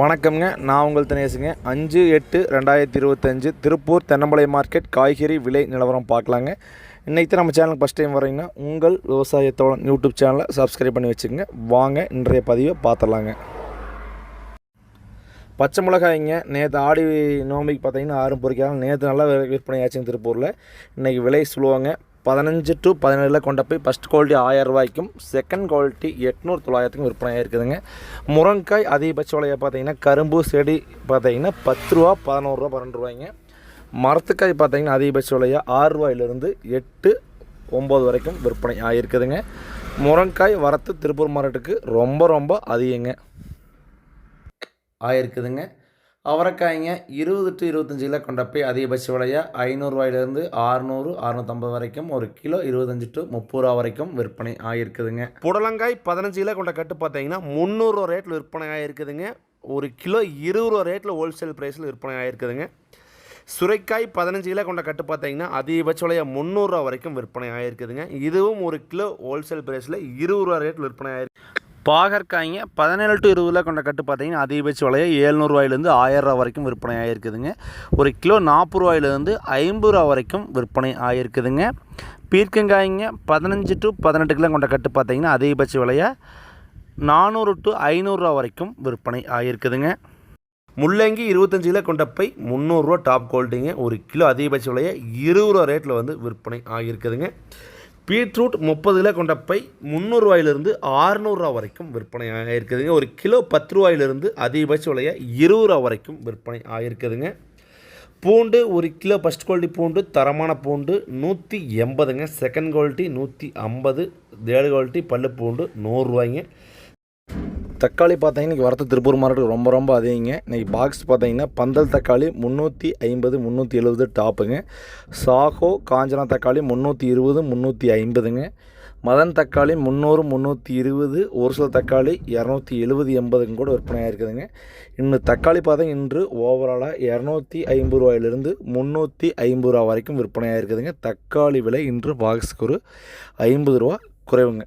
வணக்கம்ங்க. நான் உங்கள் தினேசுங்க. அஞ்சு எட்டு ரெண்டாயிரத்தி இருபத்தஞ்சு திருப்பூர் தென்னம்பளை மார்க்கெட் காய்கறி விலை நிலவரம் பார்க்கலாங்க. இன்றைக்கி நம்ம சேனலுக்கு ஃபஸ்ட் டைம் வரீங்கன்னா உங்கள் விவசாயத்தோட யூடியூப் சேனலை சப்ஸ்கிரைப் பண்ணி வச்சுக்கோங்க. வாங்க இன்றைய பதிவை பார்த்துடலாங்க. பச்சை மிளகாய்ங்க நேற்று ஆடி நோம்பிக்கு பார்த்தீங்கன்னா ஆறும் பொறிக்காமல் நேற்று நல்லா விற்பனை ஆச்சுங்க திருப்பூரில். இன்றைக்கி விலை சொல்லுவாங்க பதினஞ்சு டு பதினேழில் கொண்ட போய் ஃபஸ்ட் குவாலிட்டி ஆயிரம் ரூபாய்க்கும் செகண்ட் குவாலிட்டி எட்நூறு தொள்ளாயிரத்துக்கும் விற்பனை ஆகிருக்குதுங்க முருங்காய் அதிகபட்ச விலையை பார்த்தீங்கன்னா கரும்பு செடி பார்த்தீங்கன்னா பத்து ரூபா பதினோருவா பன்னெண்டு ரூபாய்ங்க. மரத்துக்காய் பார்த்தீங்கன்னா அதிகபட்ச விலையாக ஆறு ரூபாயிலிருந்து எட்டு ஒம்பது வரைக்கும் விற்பனை ஆகிருக்குதுங்க முருங்காய் வரத்து திருப்பூர் மார்க்கெட்டுக்கு ரொம்ப ரொம்ப அதிகங்க. ஆயிருக்குதுங்க. அவரைக்காய்ங்க இருபது டு இருபத்தஞ்சி கிலோ கொண்ட போய் அதிகபட்ச விலையாக ஐநூறுரூவாயிலேருந்து அறுநூறு அறுநூத்தம்பது வரைக்கும் ஒரு கிலோ இருபத்தஞ்சி டு முப்பது ரூபா வரைக்கும் விற்பனை ஆகிருக்குதுங்க புடலங்காய் பதினஞ்சு கிலோ கொண்ட கட்டு பார்த்தீங்கன்னா முந்நூறுரூவா ரேட்டில் விற்பனை ஆகிருக்குதுங்க ஒரு கிலோ இருபது ரூபா ரேட்டில் ஹோல்சேல் ப்ரைஸில் விற்பனை ஆகிருக்குதுங்க சுரைக்காய் பதினஞ்சு கிலோ கொண்ட கட்டு பார்த்தீங்கன்னா அதிகபட்ச விலையை? முந்நூறுரூவா வரைக்கும் விற்பனை ஆகிருக்குதுங்க இதுவும் ஒரு கிலோ ஹோல்சேல் ப்ரைஸில் இருபது ரூபா ரேட்டில் விற்பனை ஆகிருக்கு பாகற்காய்ங்க பதினேழு டு இருபதுல கொண்ட கட்டு பார்த்தீங்கன்னா அதிகபட்ச விலையை ஏழ்நூறுவாயிலேருந்து ஆயிரரூவா வரைக்கும் விற்பனை ஆகிருக்குதுங்க ஒரு கிலோ நாற்பது ரூபாயிலேருந்து ஐம்பது ரூபா வரைக்கும் விற்பனை ஆகிருக்குதுங்க பீர்க்கங்காய்ங்க பதினஞ்சு டு பதினெட்டு கிலோ கொண்ட கட்டு பார்த்தீங்கன்னா அதிகபட்ச விலையை நானூறு டு ஐநூறுரூவா வரைக்கும் விற்பனை ஆகிருக்குதுங்க முள்ளங்கி இருபத்தஞ்சு கிலோ கொண்ட பை முந்நூறுரூவா டாப் குவாலிட்டிங்க. ஒரு கிலோ அதிகபட்ச விலையை இருபது ரூபா ரேட்டில் வந்து விற்பனை ஆகியிருக்குதுங்க பீட்ரூட் முப்பது கிலோ கொண்ட பை முந்நூறுரூவாயிலிருந்து ஆறுநூறுரூவா வரைக்கும் விற்பனை ஆகியிருக்குதுங்க ஒரு கிலோ பத்து ரூபாயிலிருந்து அதிகபட்ச விலையை இருபது ரூபா வரைக்கும் விற்பனை ஆகியிருக்குதுங்க பூண்டு ஒரு கிலோ ஃபஸ்ட் குவாலிட்டி பூண்டு தரமான பூண்டு நூற்றி எண்பதுங்க. செகண்ட் குவாலிட்டி நூற்றி ஐம்பது தேர்டு குவாலிட்டி பல்லு பூண்டு நூறுரூவாய்ங்க தக்காளி பார்த்தீங்கன்னா இன்றைக்கி வரத்து திருப்பூர் மார்க்கெட் ரொம்ப ரொம்ப அதிகங்க. இன்றைக்கி பாக்ஸ் பார்த்தீங்கன்னா பந்தல் தக்காளி முந்நூற்றி ஐம்பது முந்நூற்றி எழுபது டாப்புங்க. சாகோ காஞ்சனா தக்காளி முந்நூற்றி இருபது முந்நூற்றி ஐம்பதுங்க. மதன் தக்காளி முந்நூறு முந்நூற்றி இருபது ஒரு சில தக்காளி இரநூத்தி எழுபது எண்பதுங்க கூட விற்பனையாக இருக்குதுங்க இன்னும் தக்காளி பார்த்தீங்க இன்று ஓவராலாக இரநூத்தி ஐம்பது ரூபாயிலிருந்து முந்நூற்றி ஐம்பது ரூபா வரைக்கும் விற்பனையாக இருக்குதுங்க தக்காளி விலை இன்று பாக்ஸுக்கு ஒரு ஐம்பது ரூபா குறைவுங்க.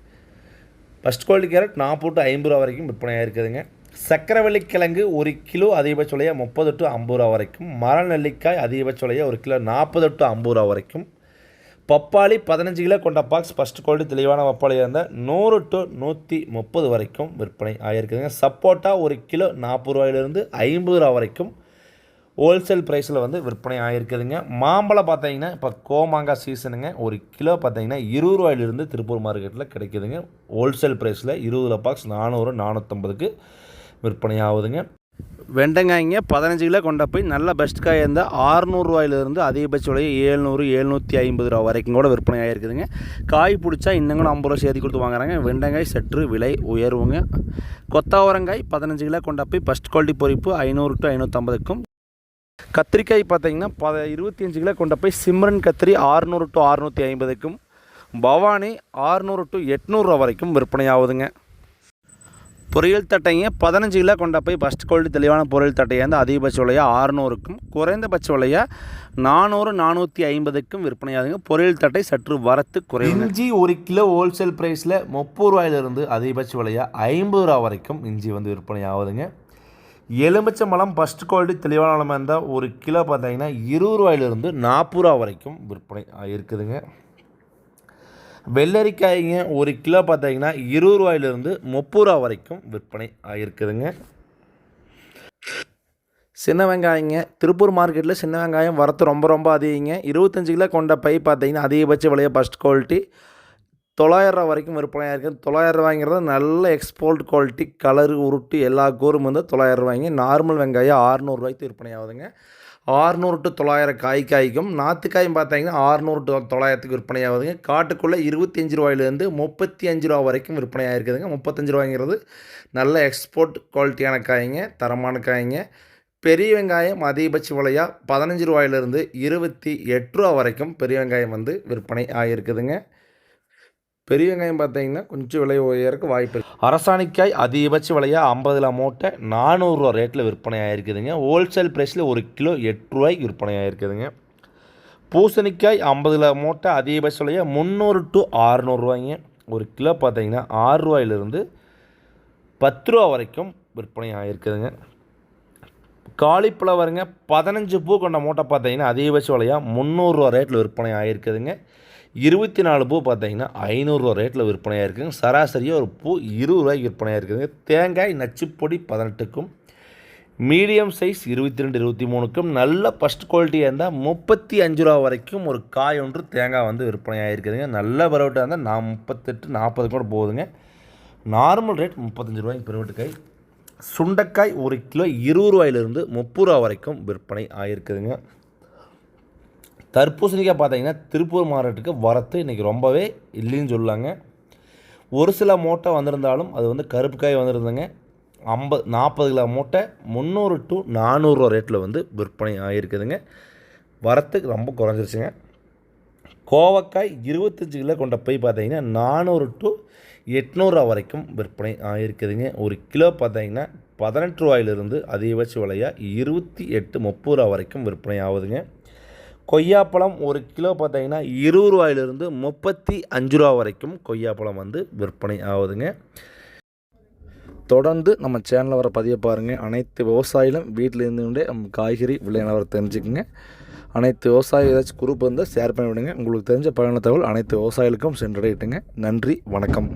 ஃபஸ்ட் குவாலிட்டி கேரட் நாற்பது டு ஐம்பது ரூபா வரைக்கும் விற்பனையாக இருக்குதுங்க சக்கரவள்ளி கிழங்கு ஒரு கிலோ அதிகபட்ச விலையாக முப்பது டு ஐம்பது ரூபா வரைக்கும். மர நெல்லிக்காய் அதிகபட்ச விலையாக ஒரு கிலோ நாற்பது டு ஐம்பது ரூபா வரைக்கும். பப்பாளி பதினஞ்சு கிலோ கொண்ட பாக்ஸ் ஃபஸ்ட் குவாலிட்டி தெளிவான பப்பாளியாக இருந்தால் நூறு டு நூற்றி முப்பது வரைக்கும் விற்பனை ஆகியிருக்குதுங்க சப்போட்டா ஒரு கிலோ நாற்பது ரூபாயிலிருந்து ஐம்பது ரூபா வரைக்கும். ஹோல்சேல் ப்ரைஸில் வந்து விற்பனை ஆகிருக்குதுங்க மாம்பழம் பார்த்தீங்கன்னா இப்போ கோமாங்காய் சீசனுங்க ஒரு கிலோ பார்த்தீங்கன்னா இருபது ரூபாயிலிருந்து திருப்பூர் மார்க்கெட்டில் கிடைக்குதுங்க. ஹோல்சேல் ப்ரைஸில் இருபது பாக்ஸ் நானூறு நானூற்றம்பதுக்கு விற்பனை ஆகுதுங்க. வெண்டங்காய்ங்க பதினஞ்சு கிலோ கொண்ட போய் நல்ல பெஸ்ட் காய் இருந்தால் ஆறுநூறுவாயிலிருந்து அதிகபட்ச விலை ஏழ்நூறு எழுநூற்றி ஐம்பது ரூபா வரைக்கும் கூட விற்பனை ஆகிருக்குதுங்க காய் பிடிச்சா இன்னும் கூட ஐம்பது ரூபா சேர்த்து கொடுத்து வாங்குறாங்க. வெண்டங்காய் சற்று விலை உயர்வுங்க கொத்தாவரங்காய் பதினஞ்சு கிலோ கொண்ட போய் ஃபஸ்ட் குவாலிட்டி பொறிப்பு ஐநூறு டு ஐநூற்றம்பதுக்கும் கத்திரிக்காய் பார்த்தீங்கன்னா பத இருபத்தி அஞ்சு கிலோ கொண்ட போய் சிம்ரன் கத்திரி ஆறுநூறு டு அறுநூற்றி ஐம்பதுக்கும் பவானி ஆறுநூறு டு எட்நூறுரூவா வரைக்கும் விற்பனை ஆகுதுங்க பொரியல் தட்டைங்க பதினஞ்சு கிலோ கொண்ட போய் ஃபஸ்ட் குவாலிட்டி தெளிவான பொரியல் தட்டையாக இருந்தால் அதிகபட்ச விலையாக ஆறுநூறுக்கும் குறைந்தபட்ச விலையாக நானூறு நானூற்றி ஐம்பதுக்கும் விற்பனையாகுதுங்க. பொரியல் தட்டை சற்று வரத்து குறையும் இஞ்சி ஒரு கிலோ ஹோல்சேல் ப்ரைஸில் முப்பது ரூபாயிலிருந்து அதிகபட்ச விலையாக ஐம்பது ரூபா வரைக்கும் இஞ்சி வந்து விற்பனை ஆகுதுங்க எலுமிச்சை பழம் ஃபஸ்ட் குவாலிட்டி தெளிவான பழமாக இருந்தால் ஒரு கிலோ பார்த்தீங்கன்னா இருபது ரூபாயிலிருந்து நாற்பது ரூபா வரைக்கும் விற்பனை இருக்குதுங்க வெள்ளரிக்காய்ங்க ஒரு கிலோ பார்த்தீங்கன்னா இருபது ரூபாயிலிருந்து முப்பது ரூபா வரைக்கும் விற்பனை ஆகிருக்குதுங்க சின்ன வெங்காயங்க திருப்பூர் மார்க்கெட்டில் சின்ன வெங்காயம் வரத்து ரொம்ப ரொம்ப அதிகங்க. இருபத்தஞ்சு கிலோ கொண்ட பை பார்த்தீங்கன்னா அதிகபட்ச விலையை ஃபஸ்ட் குவாலிட்டி தொள்ளாயிரரூவா வரைக்கும் விற்பனையாக இருக்குது. தொள்ளாயிரம் ரூபாய்ங்கிறது நல்ல எக்ஸ்போர்ட் குவாலிட்டி கலரு உருட்டு எல்லா கூறும் வந்து தொள்ளாயிரம் ரூபாய்ங்க நார்மல் வெங்காயம் ஆறுநூறுவாய்க்கு விற்பனை ஆகுதுங்க. ஆறுநூறு டு தொள்ளாயிரம் காய் காய்க்கும். நாற்றுக்காயும் பார்த்தீங்கன்னா ஆறுநூறு டு தொள்ளாயிரத்துக்கு விற்பனை ஆகுதுங்க. காட்டுக்குள்ளே இருபத்தஞ்சி ரூபாயிலேருந்து முப்பத்தி அஞ்சு ரூபா வரைக்கும் விற்பனை ஆகிருக்குதுங்க முப்பத்தஞ்சு ரூபாய்ங்கிறது நல்ல எக்ஸ்போர்ட் குவாலிட்டியான காய்ங்க தரமான காய்ங்க. பெரிய வெங்காயம் அதிகபட்ச விலையாக பதினஞ்சு ரூபாயிலிருந்து இருபத்தி எட்டு ரூபா வரைக்கும் பெரிய வெங்காயம் வந்து விற்பனை ஆகிருக்குதுங்க பெரிய வெங்காயம் பார்த்தீங்கன்னா கொஞ்சம் விலை உயருக்கு வாய்ப்பு இருக்குது அரசாணிக்காய் அதிகபட்ச விலையாக ஐம்பதுல மூட்டை நானூறுரூவா ரேட்டில் விற்பனை ஆகிருக்குதுங்க ஹோல்சேல் ப்ரைஸில் ஒரு கிலோ எட்டு ரூபாய்க்கு விற்பனை ஆகிருக்குதுங்க பூசணிக்காய் ஐம்பதுல மூட்டை அதிகபட்ச விலையாக முந்நூறு டு ஆறுநூறுவாய்ங்க ஒரு கிலோ பார்த்தீங்கன்னா ஆறு ரூபாயிலிருந்து பத்து ரூபா வரைக்கும் விற்பனை ஆகிருக்குதுங்க காலிஃப்ளவருங்க பதினஞ்சு பூ கொண்ட மூட்டை பார்த்தீங்கன்னா அதிகபட்ச விலையாக முந்நூறுரூவா ரேட்டில் விற்பனை ஆகிருக்குதுங்க இருபத்தி நாலு பூ பார்த்தீங்கன்னா ஐநூறுரூவா ரேட்டில் விற்பனையாக இருக்குதுங்க சராசரியாக ஒரு பூ இருபது ரூபாய்க்கு விற்பனையாக இருக்குதுங்க. தேங்காய் நச்சுப்பொடி பதினெட்டுக்கும் மீடியம் சைஸ் இருபத்தி ரெண்டு இருபத்தி மூணுக்கும் நல்ல ஃபஸ்ட் குவாலிட்டியாக இருந்தால் முப்பத்தி அஞ்சு ரூபா வரைக்கும் ஒரு காய் ஒன்று தேங்காய் வந்து விற்பனை ஆகிருக்குதுங்க நல்ல பரவட்டாக இருந்தால் நான் முப்பத்தெட்டு நாற்பது கூட போகுதுங்க நார்மல் ரேட் முப்பத்தஞ்சு ரூபாய்க்கு பெருவட்டு காய். சுண்டைக்காய் ஒரு கிலோ இருபது ரூபாயிலிருந்து முப்பது ரூபா வரைக்கும் விற்பனை ஆகிருக்குதுங்க தர்பூசணிக்காய் பார்த்தீங்கன்னா திருப்பூர் மாவட்டத்துக்கு வரத்து இன்றைக்கி ரொம்பவே இல்லைன்னு சொல்லாங்க. ஒரு சில மூட்டை வந்திருந்தாலும் அது வந்து கருப்பு காய் வந்திருந்தங்க ஐம்பது நாற்பது கிலோ மூட்டை முந்நூறு டு நானூறுரூவா ரேட்டில் வந்து விற்பனை ஆகிருக்குதுங்க வரத்துக்கு ரொம்ப குறைஞ்சிருச்சுங்க. கோவக்காய் இருபத்தஞ்சி கிலோ கொண்ட போய் பார்த்தீங்கன்னா நானூறு டு எட்நூறுரூவா வரைக்கும் விற்பனை ஆகிருக்குதுங்க ஒரு கிலோ பார்த்தீங்கன்னா பதினெட்டு ரூபாயிலிருந்து அதிகபட்ச விலையாக இருபத்தி எட்டு முப்பது ரூபா வரைக்கும் விற்பனை ஆகுதுங்க. கொய்யாப்பழம் ஒரு கிலோ பார்த்தீங்கன்னா இருபது ரூபாயிலிருந்து முப்பத்தி அஞ்சு ரூபா வரைக்கும் கொய்யாப்பழம் வந்து விற்பனை ஆகுதுங்க. தொடர்ந்து நம்ம சேனலில் வர பதிய பாருங்கள் அனைத்து விவசாயிகளும் வீட்டில் இருந்துகிட்டே நம்ம காய்கறி விலை நிலவரம் தெரிஞ்சுக்குங்க. அனைத்து விவசாயி ஏதாச்சும் குரூப் இருந்தால் ஷேர் பண்ணி விடுங்க உங்களுக்கு தெரிஞ்ச பயண தகவல் அனைத்து விவசாயிகளுக்கும் சென்றடையிட்டுங்க. நன்றி வணக்கம்.